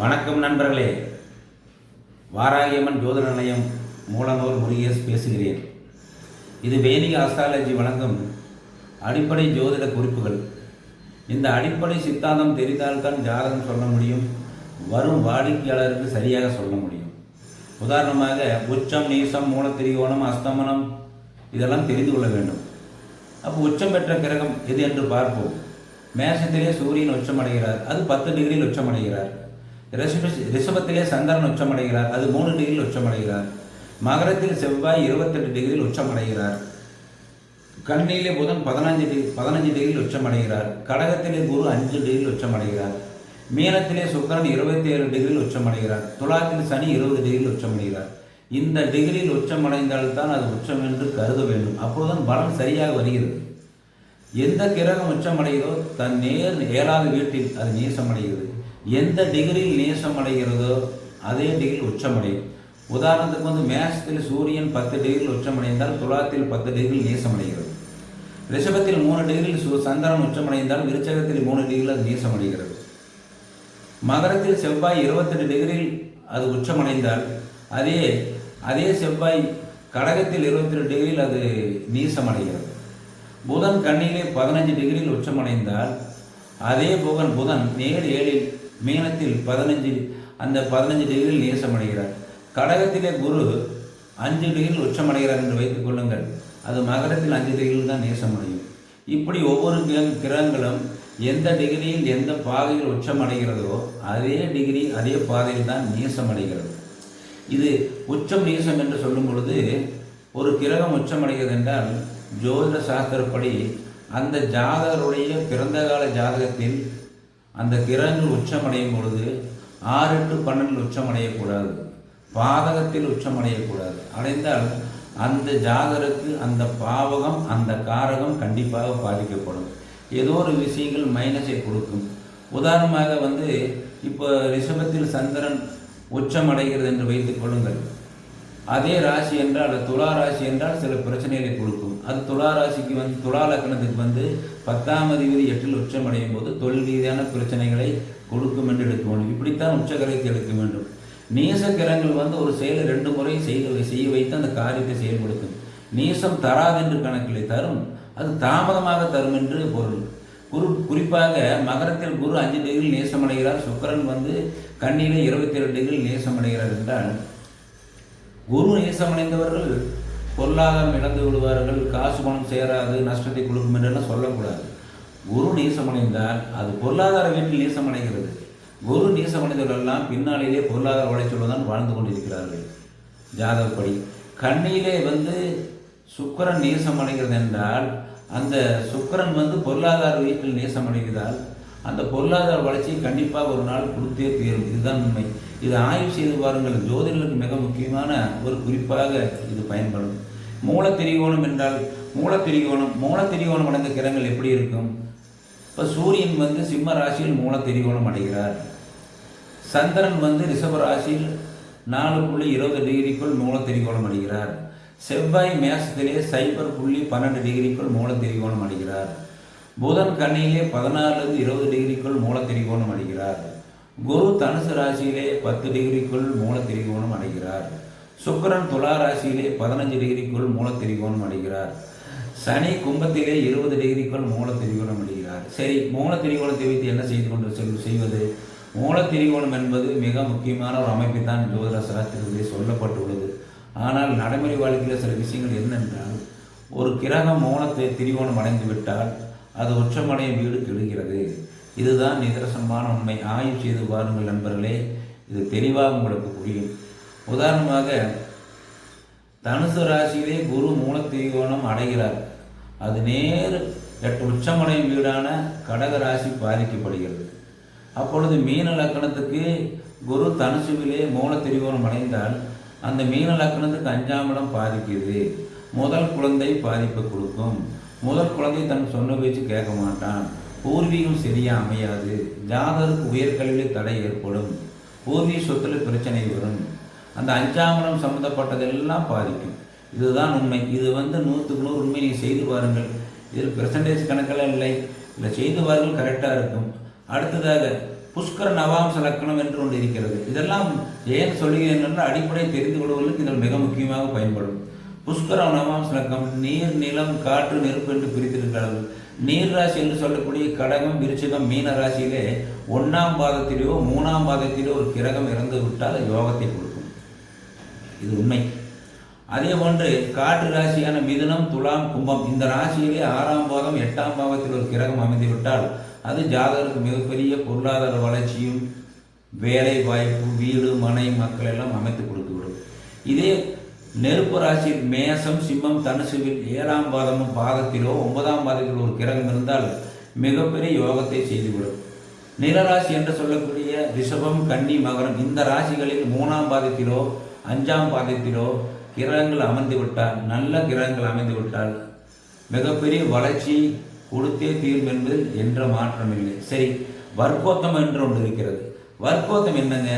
வணக்கம் நண்பர்களே. வாராகியம்மன் ஜோதிட நிலையம் மூலநூல் முருகேஷ் பேசுகிறேன். இது வேதிக அஸ்ட்ராலஜி வழங்கும் அடிப்படை ஜோதிட குறிப்புகள். இந்த அடிப்படை சித்தாந்தம் தெரிந்தால்தான் ஜாதகம் சொல்ல முடியும் வரும் வாடிக்கையாளருக்கு சரியாக சொல்ல முடியும். உதாரணமாக உச்சம் நீசம் மூலத்திரிகோணம் அஸ்தமனம் இதெல்லாம் தெரிந்து கொள்ள வேண்டும். அப்போ உச்சம் பெற்ற கிரகம் எது என்று பார்ப்போம். மேஷத்திலே சூரியன் உச்சமடைகிறார் அது பத்து டிகிரியில் உச்சமடைகிறார். ரிஷப ரிஷபத்திலே சந்திரன் உச்சமடைகிறார். அது மூணு டிகிரியில் உச்சமடைகிறார். மகரத்தில் செவ்வாய் இருபத்தெட்டு டிகிரியில் உச்சமடைகிறார். கண்ணியிலே புதன் பதினஞ்சு டிகிரி பதினஞ்சு டிகிரியில் உச்சமடைகிறார். கடகத்திலே குரு அஞ்சு டிகிரியில் உச்சமடைகிறார். மீனத்திலே சுக்கரன் இருபத்தி ஏழு டிகிரியில் உச்சமடைகிறார். துலாத்தில் சனி இருபது டிகிரியில் உச்சமடைகிறார். இந்த டிகிரியில் உச்சமடைந்தால்தான் அது உச்சம் என்று கருத வேண்டும். அப்போதுதான் பலன் சரியாக வருகிறது. எந்த கிரகம் உச்சமடைகிறதோ தன் நேர் ஏழாவது வீட்டில் அது நீசமடைகிறது. எந்த டிகிரியில் நேசமடைகிறதோ அதே டிகிரியில் உச்சமடையும். உதாரணத்துக்கு வந்து மேஷத்தில் சூரியன் பத்து டிகிரியில் உச்சமடைந்தால் துலாத்தில் பத்து டிகிரியில் நேசமடைகிறது. ரிஷபத்தில் மூணு டிகிரியில் சு சந்திரன் உச்சமடைந்தால் விருச்சகத்தில் மூணு டிகிரியில் அது நேசமடைகிறது. மகரத்தில் செவ்வாய் இருபத்தெட்டு டிகிரியில் அது உச்சமடைந்தால் அதே அதே செவ்வாய் கடகத்தில் இருபத்தி ரெண்டு டிகிரியில் அது நீசமடைகிறது. புதன் கண்ணிலே பதினஞ்சு டிகிரியில் உச்சமடைந்தால் அதே புகன் புதன் நேர் ஏழில் மீனத்தில் பதினஞ்சு அந்த பதினஞ்சு டிகிரியில் நேசமடைகிறார். கடகத்திலே குரு அஞ்சு டிகிரியில் உச்சமடைகிறார் என்று வைத்துக் கொள்ளுங்கள். அது மகரத்தில் அஞ்சு டிகிரியில் தான் நேசமடையும். இப்படி ஒவ்வொரு கிர- கிரகங்களும் எந்த டிகிரியில் எந்த பாதையில் உச்சமடைகிறதோ அதே டிகிரி அதே பாதையில் தான் நேசமடைகிறது. இது உச்சம் நீசம் என்று சொல்லும் பொழுது ஒரு கிரகம் உச்சமடைகிறது என்றால் ஜோதிட சாஸ்திரப்படி அந்த ஜாதகருடைய பிறந்த கால ஜாதகத்தில் அந்த கிரகங்கள் உச்சமடையும் பொழுது ஆறு டு பன்னெண்டில் உச்சமடையக்கூடாது. பாதகத்தில் உச்சமடையக்கூடாது. அடைந்தால் அந்த ஜாதகருக்கு அந்த பாவகம் அந்த காரகம் கண்டிப்பாக பாதிக்கப்படும். ஏதோ ஒரு விஷயங்கள் மைனஸை கொடுக்கும். உதாரணமாக வந்து இப்போ ரிஷபத்தில் சந்திரன் உச்சமடைகிறது என்று வைத்துக் கொள்ளுங்கள். அதே ராசி என்றால் துலா ராசி என்றால் சில பிரச்சனைகளை கொடுக்கும். அது துலா ராசிக்கு வந்து துலா லக்னத்துக்கு வந்து பத்தாம் அதிபதி எட்டில் உச்சமடையும் போது தொழில் ரீதியான பிரச்சனைகளை கொடுக்கும் என்று எடுக்க வேண்டும் இப்படித்தான் உச்சகரைக்கு எடுக்க வேண்டும். நீச கிரகங்கள் வந்து ஒரு செயலை ரெண்டு முறை செய்து செய்ய வைத்து அந்த காரியத்தை செயல்படுத்தும். நீசம் தராதென்று கணக்கிலே தரும். அது தாமதமாக தரும் என்று பொருள். குரு குறிப்பாக மகரத்தில் குரு அஞ்சு டிகிரி நேசமடைகிறார். சுக்கரன் வந்து கண்ணிலே இருபத்தி ஏழு டிகிரி நேசமடைகிறார் என்றால் குரு நேசமடைந்தவர்கள் பொருளாதாரம் இழந்து விடுவார்கள் காசு பணம் சேராது நஷ்டத்தை கொடுக்கும் என்றெல்லாம் சொல்லக்கூடாது. குரு நேசமடைந்தால் அது பொருளாதார வீட்டில் நேசமடைகிறது. குரு நேசமடைந்தவர்களெல்லாம் பின்னாலேயே பொருளாதார உழைச்சோடு தான் வாழ்ந்து கொண்டிருக்கிறார்கள். ஜாதகப்படி கண்ணியிலே வந்து சுக்கரன் நேசமடைகிறது என்றால் அந்த சுக்கிரன் வந்து பொருளாதார வீட்டில் நேசமடைவதால் அந்த பொருளாதார வளர்ச்சி கண்டிப்பாக ஒரு நாள் கொடுத்தே தீரும். இதுதான் உண்மை. இதை ஆய்வு செய்து பாருங்கள். ஜோதிடர்களுக்கு மிக முக்கியமான ஒரு குறிப்பாக இது பயன்படும். மூலத்திரிகோணம் என்றால் மூலத்திரிகோணம். மூலத்திரிகோணம் அடைந்த கிரகங்கள் எப்படி இருக்கும்? இப்போ சூரியன் வந்து சிம்ம ராசியில் மூலத்திரிகோணம் அடைகிறார். சந்திரன் வந்து ரிஷப ராசியில் நாலு புள்ளி இருபது டிகிரிக்குள் மூலத்திரிகோணம் அடைகிறார். செவ்வாய் மேசத்திலே சைபர் புள்ளி பன்னெண்டு டிகிரிக்குள் மூலத்திரிகோணம் அடைகிறார். புதன் கண்ணியிலே பதினாறுலேருந்து இருபது டிகிரிக்குள் மூலத்திரிகோணம் அடைகிறார். குரு தனுசு ராசியிலே பத்து டிகிரிக்குள் மூலத்திரிகோணம் அடைகிறார். சுக்கரன் துலா ராசியிலே பதினஞ்சு டிகிரிக்குள் மூலத்திரிகோணம் அடைகிறார். சனி கும்பத்திலே இருபது டிகிரிக்குள் மூலத்திரிகோணம் அடைகிறார். சரி மூலத்திரிகோணத்தை வைத்து என்ன செய்து கொண்டு செல் செய்வது? மூலத்திரிகோணம் என்பது மிக முக்கியமான ஒரு அமைப்பு தான் ஜோதிட சாஸ்திரத்திலே சொல்லப்பட்டுள்ளது. ஆனால் நடைமுறை வாழ்க்கையில் சில விஷயங்கள் என்னென்றால் ஒரு கிரகம் மூலத்தை திரிகோணம் அடைந்து விட்டால் அது உச்சமடைய வீடு கெடுகிறது. இதுதான் நிதர்சனமான உண்மை. ஆய்வு செய்து பாருங்கள் நண்பர்களே இது தெளிவாக உங்களுக்கு புரியும். உதாரணமாக தனுசு ராசியிலே குரு மூலத்திரிகோணம் அடைகிறார். அது நேர் எட்டு உச்சமடையும் வீடான கடக ராசி பாதிக்கப்படுகிறது. அப்பொழுது மீன லக்கணத்துக்கு குரு தனுசுவிலே மூலத்திரிகோணம் அடைந்தால் அந்த மீன லக்கணத்துக்கு அஞ்சாம் இடம் பாதிக்குது முதல் குழந்தை பாதிப்பு கொடுக்கும். முதல் குழந்தை தன் சொன்ன பேச்சு கேட்க மாட்டான். பூர்வீகம் சரியாக அமையாது. ஜாதருக்கு உயர்கல்வியில் தடை ஏற்படும். பூர்வீக சொத்துல பிரச்சனை வரும். அந்த அஞ்சாம் இடம் சம்மந்தப்பட்டதெல்லாம் பாதிக்கும். இதுதான் உண்மை. இது வந்து நூற்றுக்கு நூறு உண்மை. நீங்கள் செய்து பாருங்கள். இதில் பெர்சன்டேஜ் கணக்கெல்லாம் இல்லை. இல்லை செய்து பாருங்கள் கரெக்டாக இருக்கும். அடுத்ததாக புஷ்கர நவாம்ச லக்கணம் என்று ஒன்று இருக்கிறது. இதெல்லாம் ஏன் சொல்லுகிறேன் என்று அடிப்படை தெரிந்து கொள்வதற்கு இதில் மிக முக்கியமாக பயன்படும். புஷ்கர நவாம்ச லக்கம் நீர் நிலம் காற்று நெருப்பு என்று பிரித்திருக்கிறார்கள். நீர் ராசி என்று சொல்லக்கூடிய கடகம் விருச்சிகம் மீன ராசியிலே ஒன்றாம் பாதத்திலேயோ மூணாம் பாதத்திலேயோ ஒரு கிரகம் இறந்து விட்டால் யோகத்தை கொடுக்கும். இது உண்மை. அதே போன்று காற்று ராசியான மிதுனம் துலாம் கும்பம் இந்த ராசியிலே ஆறாம் பாதம் எட்டாம் பாவத்தில் ஒரு கிரகம் அமைந்து விட்டால் அது ஜாதகருக்கு மிகப்பெரிய பொருளாதார வளர்ச்சியும் வேலை வாய்ப்பு வீடு மனை மக்கள் எல்லாம் அமைத்து கொடுத்துவிடும் இதே நெருப்பு ராசியில் மேசம் சிம்மம் தனுசுவில் ஏழாம் பாதமும் பாதத்திலோ ஒன்பதாம் பாதத்தில் ஒரு கிரகம் இருந்தால் மிகப்பெரிய யோகத்தை செய்துவிடும். நிலராசி என்று சொல்லக்கூடிய ரிஷபம் கன்னி மகரம் இந்த ராசிகளில் மூணாம் பாதத்திலோ அஞ்சாம் பாதத்திலோ கிரகங்கள் அமைந்து விட்டால் நல்ல கிரகங்கள் அமைந்து விட்டால் மிகப்பெரிய வளர்ச்சி கொடுத்தே தீர்வு என்பதில் என்ற மாற்றம் இல்லை. சரி வர்க்கோத்தம் என்று ஒன்று இருக்கிறது. வர்க்கோத்தம் என்னங்க?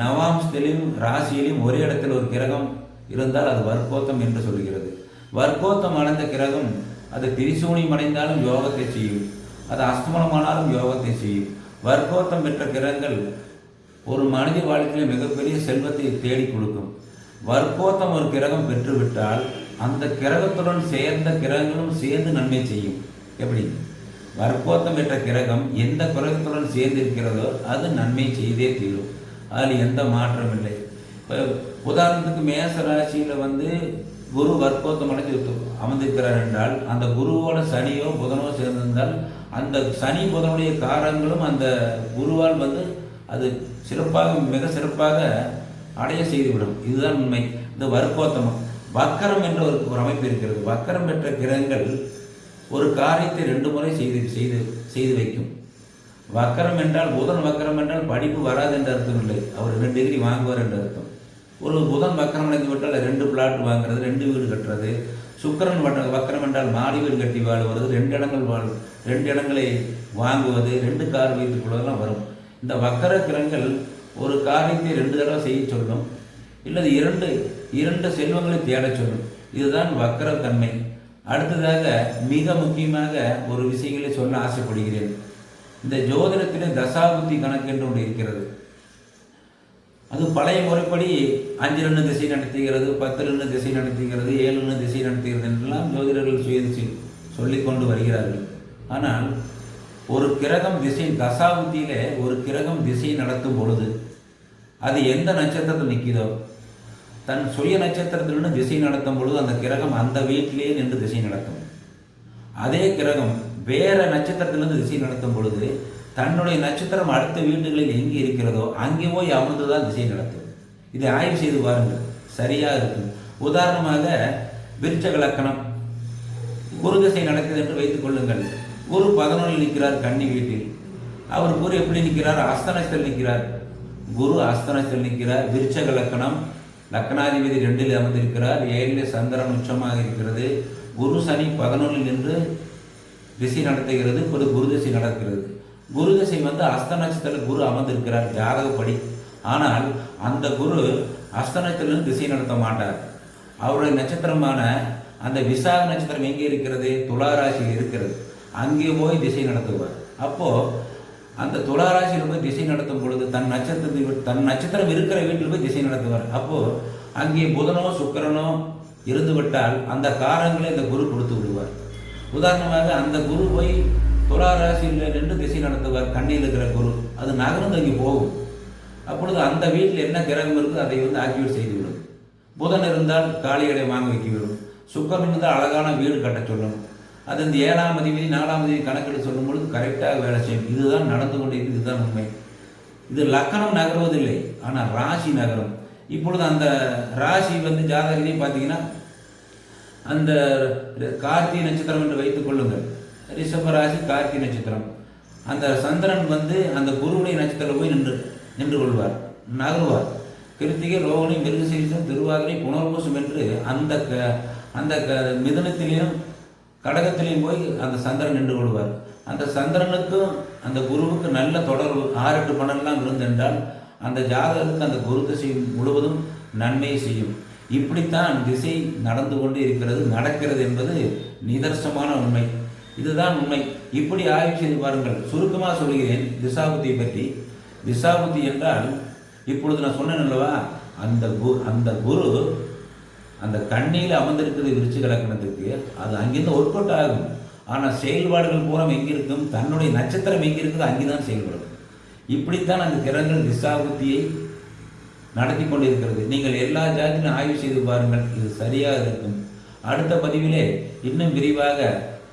நவாம்ஸ்திலையும் ராசியிலையும் ஒரே இடத்தில் ஒரு கிரகம் இருந்தால் அது வர்க்கோத்தம் என்று சொல்கிறது. வர்க்கோத்தம் அடைந்த கிரகம் அது திரிசூனியம் அடைந்தாலும் யோகத்தை செய்யும். அது அஸ்தமனமானாலும் யோகத்தை செய்யும். வர்க்கோத்தம் பெற்ற கிரகங்கள் ஒரு மனித வாழ்க்கையில் மிகப்பெரிய செல்வத்தை தேடி கொடுக்கும். வர்க்கோத்தம் ஒரு கிரகம் பெற்றுவிட்டால் அந்த கிரகத்துடன் சேர்ந்த கிரகங்களும் சேர்ந்து நன்மை செய்யும். எப்படி? வர்க்கோத்தம் பெற்ற கிரகம் எந்த கிரகத்துடன் சேர்ந்து இருக்கிறதோ அது நன்மை செய்தே தீரும். அதில் எந்த மாற்றமில்லை. உதாரணத்துக்கு மேச ராசியில் வந்து குரு வர்க்கோத்தம் அடைஞ்சு அமர்ந்திருக்கிறார் என்றால் அந்த குருவோட சனியோ புதனோ சேர்ந்திருந்தால் அந்த சனி புதனுடைய காரங்களும் அந்த குருவால் வந்து அது சிறப்பாக மிக சிறப்பாக அடைய செய்துவிடும். இதுதான் உண்மை. இந்த வர்க்கோத்தமம் வக்கரம் என்ற ஒரு ஒரு அமைப்பு இருக்கிறது. வக்கரம் பெற்ற கிரகங்கள் ஒரு காரியத்தை ரெண்டு முறை செய்து செய்து செய்து வைக்கும். வக்கரம் என்றால் புதன் வக்கரம் என்றால் படிப்பு வராது என்ற அர்த்தம் இல்லை. அவர் ரெண்டு டிகிரி வாங்குவார் என்ற அர்த்தம். ஒரு புதன் வக்கரம் அடைந்து விட்டால் ரெண்டு பிளாட் வாங்குறது ரெண்டு வீடு கட்டுறது. சுக்கரன் வட்ட வக்கரம் என்றால் மாடி வீடு கட்டி வாழ்வது ரெண்டு இடங்கள் வாழ் ரெண்டு இடங்களை வாங்குவது ரெண்டு கார் வைத்துக் கொள்வதெல்லாம் வரும். இந்த வக்கர கிரகங்கள் ஒரு காரியத்தை ரெண்டு தடவை செய்ய சொல்லும் இல்லது இரண்டு இரண்டு செல்வங்களை தேடச் சொல்லும் இதுதான் வக்கர தன்மை. அடுத்ததாக மிக முக்கியமாக ஒரு விஷயங்களை சொல்ல ஆசைப்படுகிறேன். இந்த ஜோதிடத்திலே தசாபுத்தி கணக்கு என்று ஒன்று இருக்கிறது. அது பழைய முறைப்படி அஞ்சு ரெண்டு திசை நடத்துகிறது பத்து ரெண்டு திசை நடத்துகிறது ஏழு ரெண்டு திசை நடத்துகிறது என்றெல்லாம் ஜோதிடர்கள் சுயதிச்சு சொல்லி கொண்டு வருகிறார்கள். ஆனால் ஒரு கிரகம் திசை தசாபுத்தியிலே ஒரு கிரகம் திசை நடத்தும் பொழுது அது எந்த நட்சத்திரத்தில் நிற்கிதோ தன் சுய நட்சத்திரத்திலிருந்து திசை நடத்தும் பொழுது அந்த கிரகம் அந்த வீட்டிலேயே நின்று திசை நடத்தும். அதே கிரகம் வேறு நட்சத்திரத்திலிருந்து திசை நடத்தும் பொழுது தன்னுடைய நட்சத்திரம் அடுத்த வீடுகளில் எங்கே இருக்கிறதோ அங்கே போய் அமர்ந்து தான் திசை நடத்தும். இதை ஆய்வு செய்து பாருங்கள். சரியாக இருக்கும். உதாரணமாக விருச்சக லக்கணம் குரு திசை நடக்குது என்று வைத்துக் கொள்ளுங்கள். குரு பதினொன்றில் நிற்கிறார் கன்னி வீட்டில். அவர் குரு எப்படி நிற்கிறார்? அஸ்தனத்தில் நிற்கிறார். குரு அஸ்தனத்தில் நிற்கிறார். விருச்சக லக்கணம் லக்னாதிபதி ரெண்டில் அமர்ந்திருக்கிறார். ஏழில் சந்திரன் உச்சமாக இருக்கிறது. குரு சனி பதினொன்றில் நின்று திசை நடத்துகிறது. ஒரு குரு திசை நடக்கிறது. குரு திசை வந்து அஸ்த நட்சத்திரத்தில் குரு அமர்ந்திருக்கிறார் ஜாதகப்படி. ஆனால் அந்த குரு அஸ்தனத்திலிருந்து திசை நடத்த மாட்டார். அவருடைய நட்சத்திரமான அந்த விசாக நட்சத்திரம் எங்கே இருக்கிறது? துளாராசியில் இருக்கிறது. அங்கே போய் திசை நடத்துவார். அப்போது அந்த துளாராசியில் போய் திசை நடத்தும் பொழுது தன் நட்சத்திரத்தை விட்டு- தன் நட்சத்திரம் இருக்கிற வீட்டில் போய் திசை நடத்துவார். அப்போது அங்கே புதனோ சுக்கிரனோ இருந்துவிட்டால் அந்த காரங்களை இந்த குரு கொடுத்து விடுவார். உதாரணமாக அந்த குரு போய் துலா ராசியில் நின்று திசை நடத்துவார். கண்ணியில் இருக்கிற குரு. அது நகர்ந்து அங்கே போகும். அப்பொழுது அந்த வீட்டில் என்ன கிரகம் இருக்குது அதை வந்து ஆக்டிவேட் செய்துவிடும். புதன் இருந்தால் காளிகளை வாங்க வைக்கிவிடும் சுக்கரன் இருந்தால் அழகான வீடு கட்டச் சொல்லும் அது இந்த ஏழாம் அதிபதி நாலாம் அதிபதி கணக்கெடு சொல்லும் பொழுது கரெக்டாக வேலை செய்யும். இதுதான் நடந்து கொண்டிருக்கிறது இதுதான் உண்மை. இது லக்கணம் நகர்வதில்லை. ஆனால் ராசி நகரும். இப்பொழுது அந்த ராசி வந்து ஜாதகத்தையும் பார்த்தீங்கன்னா அந்த கார்த்திகை நட்சத்திரம் என்று வைத்துக் கொள்ளுங்கள். ரிஷபராசி கார்த்தி நட்சத்திரம். அந்த சந்திரன் வந்து அந்த குருவுடைய நட்சத்திரம் போய் நின்று நின்று கொள்வார் நகருவார். கிருத்திகை ரோகிணி மிருகசீரிசம் திருவாதிரை புனர்பூசம் என்று அந்த க அந்த க மிதனத்திலையும் கடகத்திலையும் போய் அந்த சந்திரன் நின்று கொள்வார். அந்த சந்திரனுக்கும் அந்த குருவுக்கு நல்ல தொடர்பு ஆறு எட்டு பணம்லாம் இருந்தென்றால் அந்த ஜாதகத்துக்கு அந்த குரு திசை முழுவதும் நன்மையை செய்யும். இப்படித்தான் திசை நடந்து கொண்டு இருக்கிறது நடக்கிறது என்பது நிதர்சனமான உண்மை. இதுதான் உண்மை. இப்படி ஆய்வு செய்து பாருங்கள். சுருக்கமாக சொல்கிறேன். திசாபுத்தியை பற்றி. திசாபுத்தி என்றால் இப்பொழுது நான் சொன்னேன் அல்லவா அந்த குரு அந்த குரு அந்த கண்ணியில் அமர்ந்திருக்கிறது விரிச்சு கலக்கணத்துக்கு அது அங்கிருந்து ஒர்க் அவுட் ஆகும். ஆனால் செயல்பாடுகள் பூரா எங்கே இருக்கும் தன்னுடைய நட்சத்திரம் எங்கே இருக்குது அங்கே தான் செயல்படும். இப்படித்தான் அந்த கிரகங்கள் திசாபுத்தியை நடத்தி கொண்டிருக்கிறது. நீங்கள் எல்லா ஜாதியிலும் ஆய்வு செய்து பாருங்கள். இது சரியாக இருக்கும். அடுத்த பதிவிலே இன்னும் விரிவாக